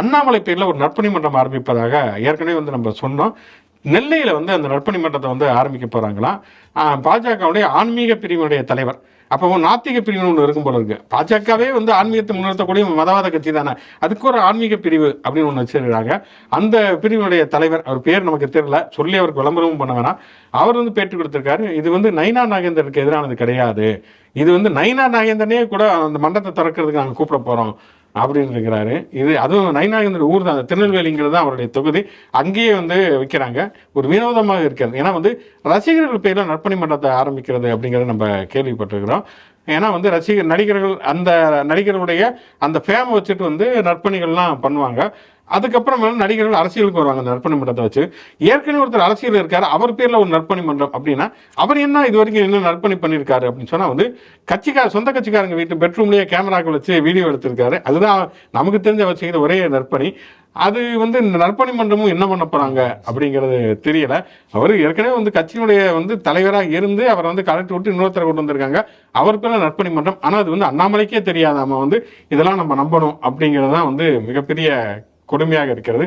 அண்ணாமலை பேரில் ஒரு நட்பணி மன்றம் ஆரம்பிப்பதாக ஏற்கனவே வந்து நம்ம சொன்னோம். நெல்லையில் வந்து அந்த நட்பணி மன்றத்தை வந்து ஆரம்பிக்க போகிறாங்களாம் பாஜகவுடைய ஆன்மீக பிரிவினுடைய தலைவர். அப்போ நாத்திக பிரிவு ஒன்று இருக்கும் போல இருக்கு. பாஜகவே வந்து ஆன்மீகத்தை முன்னிறுத்தக்கூடிய மதவாத கட்சி தானே. அதுக்கு ஒரு ஆன்மீக பிரிவு அப்படின்னு ஒன்று வச்சிருக்கிறாங்க. அந்த பிரிவினுடைய தலைவர் அவர் பேர் நமக்கு தெரியல. சொல்லி அவருக்கு விளம்பரமும் பண்ண வேணாம். அவர் வந்து பேட்டி கொடுத்துருக்காரு. இது வந்து நைனா நாகேந்தருக்கு எதிரானது கிடையாது. இது வந்து நைனா நாகேந்திரனே கூட அந்த மன்றத்தை திறக்கிறதுக்கு நாங்கள் கூப்பிட போகிறோம் அப்படின்னு இருக்கிறாரு. இது அதுவும் நைனாகேந்திர ஊர் தான் அந்த திருநெல்வேலிங்கிறது தான் அவருடைய தொகுதி. அங்கேயே வந்து வைக்கிறாங்க. ஒரு வினோதமாக இருக்கிறது. ஏன்னா வந்து ரசிகர்கள் பேரில் நற்பணி மன்றத்தை ஆரம்பிக்கிறது அப்படிங்கிறத நம்ம கேள்விப்பட்டிருக்கிறோம். ஏன்னா வந்து ரசிகர் நடிகர்கள் அந்த நடிகர்களுடைய அந்த ஃபேமை வச்சுட்டு வந்து நற்பணிகள்லாம் பண்ணுவாங்க. அதுக்கப்புறம் நடிகர்கள் அரசியலுக்கு வருவாங்க அந்த நற்பணி மன்றத்தை வச்சு. ஏற்கனவே ஒருத்தர் அரசியல் இருக்காரு அவர் பேர்ல ஒரு நற்பணி மன்றம் அப்படின்னா அவர் என்ன இது வரைக்கும் என்ன நற்பணி பண்ணியிருக்காரு அப்படின்னு சொன்னா வந்து கட்சிக்கார சொந்த கட்சிக்காரங்க வீட்டு பெட்ரூம்லயே கேமராக்கள் வச்சு வீடியோ எடுத்திருக்காரு. அதுதான் நமக்கு தெரிஞ்ச அவர் செய்த ஒரே நற்பணி. அது வந்து இந்த நற்பணி மன்றமும் என்ன பண்ண போறாங்க அப்படிங்கிறது தெரியல. அவர் ஏற்கனவே வந்து கட்சியினுடைய வந்து தலைவராக இருந்து அவரை வந்து கலெக்டர் விட்டு இன்னொருத்தரை கொண்டு வந்திருக்காங்க. அவர் பேர்ல நற்பணி மன்றம். ஆனால் அது வந்து அண்ணாமலைக்கே தெரியாதாம வந்து இதெல்லாம் நம்ம நம்பணும் அப்படிங்கிறது தான் வந்து மிகப்பெரிய கொடுமையாக இருக்கிறது.